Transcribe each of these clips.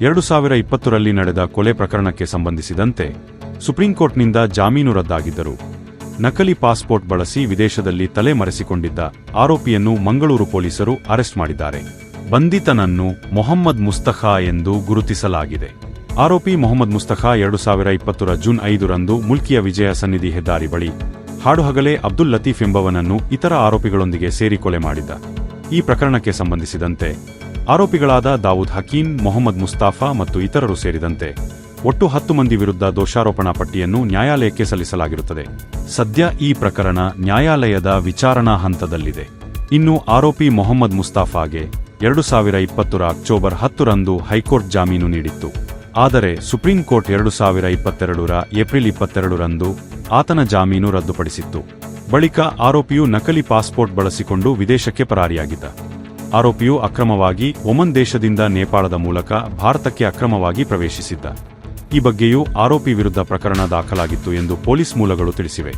ಎರಡು ಸಾವಿರ ಇಪ್ಪತ್ತರಲ್ಲಿ ನಡೆದ ಕೊಲೆ ಪ್ರಕರಣಕ್ಕೆ ಸಂಬಂಧಿಸಿದಂತೆ ಸುಪ್ರೀಂಕೋರ್ಟ್ನಿಂದ ಜಾಮೀನು ರದ್ದಾಗಿದ್ದರು. ನಕಲಿ ಪಾಸ್ಪೋರ್ಟ್ ಬಳಸಿ ವಿದೇಶದಲ್ಲಿ ತಲೆ ಮರೆಸಿಕೊಂಡಿದ್ದ ಆರೋಪಿಯನ್ನು ಮಂಗಳೂರು ಪೊಲೀಸರು ಅರೆಸ್ಟ್ ಮಾಡಿದ್ದಾರೆ. ಬಂಧಿತನನ್ನು ಮೊಹಮ್ಮದ್ ಮುಸ್ತಖಾ ಎಂದು ಗುರುತಿಸಲಾಗಿದೆ. ಆರೋಪಿ ಮೊಹಮ್ಮದ್ ಮುಸ್ತಖಾ ಎರಡು ಸಾವಿರ ಇಪ್ಪತ್ತರ ಜೂನ್ ಐದರಂದು ಮುಲ್ಕಿಯ ವಿಜಯ ಸನ್ನಿಧಿ ಹೆದ್ದಾರಿ ಬಳಿ ಹಾಡುಹಗಲೇ ಅಬ್ದುಲ್ ಲತೀಫ್ ಎಂಬವನನ್ನು ಇತರ ಆರೋಪಿಗಳೊಂದಿಗೆ ಸೇರಿ ಕೊಲೆ ಮಾಡಿದ್ದ. ಈ ಪ್ರಕರಣಕ್ಕೆ ಸಂಬಂಧಿಸಿದಂತೆ ಆರೋಪಿಗಳಾದ ದಾವೂದ್ ಹಕೀಂ, ಮೊಹಮ್ಮದ್ ಮುಸ್ತಾಫಾ ಮತ್ತು ಇತರರು ಸೇರಿದಂತೆ ಒಟ್ಟು ಹತ್ತು ಮಂದಿ ವಿರುದ್ಧ ದೋಷಾರೋಪಣಾ ಪಟ್ಟಿಯನ್ನು ನ್ಯಾಯಾಲಯಕ್ಕೆ ಸಲ್ಲಿಸಲಾಗಿರುತ್ತದೆ. ಸದ್ಯ ಈ ಪ್ರಕರಣ ನ್ಯಾಯಾಲಯದ ವಿಚಾರಣಾ ಹಂತದಲ್ಲಿದೆ. ಇನ್ನು ಆರೋಪಿ ಮೊಹಮ್ಮದ್ ಮುಸ್ತಾಫಾಗೆ ಎರಡು ಸಾವಿರ ಇಪ್ಪತ್ತರ ಅಕ್ಟೋಬರ್ ಹತ್ತರಂದು ಹೈಕೋರ್ಟ್ ಜಾಮೀನು ನೀಡಿತ್ತು. ಆದರೆ ಸುಪ್ರೀಂ ಕೋರ್ಟ್ ಎರಡು ಸಾವಿರ ಇಪ್ಪತ್ತೆರಡರ ಏಪ್ರಿಲ್ ಇಪ್ಪತ್ತೆರಡರಂದು ಆತನ ಜಾಮೀನು ರದ್ದುಪಡಿಸಿತ್ತು. ಬಳಿಕ ಆರೋಪಿಯು ನಕಲಿ ಪಾಸ್ಪೋರ್ಟ್ ಬಳಸಿಕೊಂಡು ವಿದೇಶಕ್ಕೆ ಪರಾರಿಯಾಗಿದ್ದ. ಆರೋಪಿಯು ಅಕ್ರಮವಾಗಿ ಒಮನ್ ದೇಶದಿಂದ ನೇಪಾಳದ ಮೂಲಕ ಭಾರತಕ್ಕೆ ಅಕ್ರಮವಾಗಿ ಪ್ರವೇಶಿಸಿದ್ದ. ಈ ಬಗ್ಗೆಯೂ ಆರೋಪಿ ವಿರುದ್ಧ ಪ್ರಕರಣ ದಾಖಲಾಗಿತ್ತು ಎಂದು ಪೊಲೀಸ್ ಮೂಲಗಳು ತಿಳಿಸಿವೆ.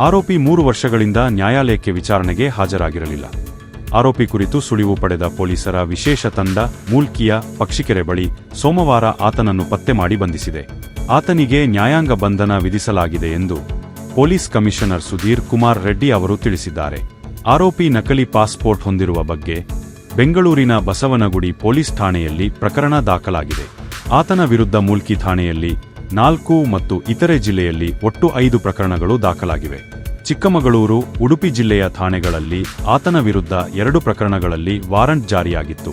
ಆರೋಪಿ ಮೂರು ವರ್ಷಗಳಿಂದ ನ್ಯಾಯಾಲಯಕ್ಕೆ ವಿಚಾರಣೆಗೆ ಹಾಜರಾಗಿರಲಿಲ್ಲ. ಆರೋಪಿ ಕುರಿತು ಸುಳಿವು ಪಡೆದ ಪೊಲೀಸರ ವಿಶೇಷ ತಂಡ ಮೂಲ್ಕಿಯ ಪಕ್ಷಿಕೆರೆ ಬಳಿ ಸೋಮವಾರ ಆತನನ್ನು ಪತ್ತೆ ಮಾಡಿ ಬಂಧಿಸಿದೆ. ಆತನಿಗೆ ನ್ಯಾಯಾಂಗ ಬಂಧನ ವಿಧಿಸಲಾಗಿದೆ ಎಂದು ಪೊಲೀಸ್ ಕಮಿಷನರ್ ಸುಧೀರ್ ಕುಮಾರ್ ರೆಡ್ಡಿ ಅವರು ತಿಳಿಸಿದ್ದಾರೆ. ಆರೋಪಿ ನಕಲಿ ಪಾಸ್ಪೋರ್ಟ್ ಹೊಂದಿರುವ ಬಗ್ಗೆ ಬೆಂಗಳೂರಿನ ಬಸವನಗುಡಿ ಪೊಲೀಸ್ ಠಾಣೆಯಲ್ಲಿ ಪ್ರಕರಣ ದಾಖಲಾಗಿದೆ. ಆತನ ವಿರುದ್ಧ ಮೂಲ್ಕಿ ಠಾಣೆಯಲ್ಲಿ ನಾಲ್ಕು ಮತ್ತು ಇತರೆ ಜಿಲ್ಲೆಯಲ್ಲಿ ಒಟ್ಟು ಐದು ಪ್ರಕರಣಗಳು ದಾಖಲಾಗಿವೆ. ಚಿಕ್ಕಮಗಳೂರು, ಉಡುಪಿ ಜಿಲ್ಲೆಯ ಠಾಣೆಗಳಲ್ಲಿ ಆತನ ವಿರುದ್ಧ ಎರಡು ಪ್ರಕರಣಗಳಲ್ಲಿ ವಾರಂಟ್ ಜಾರಿಯಾಗಿತ್ತು.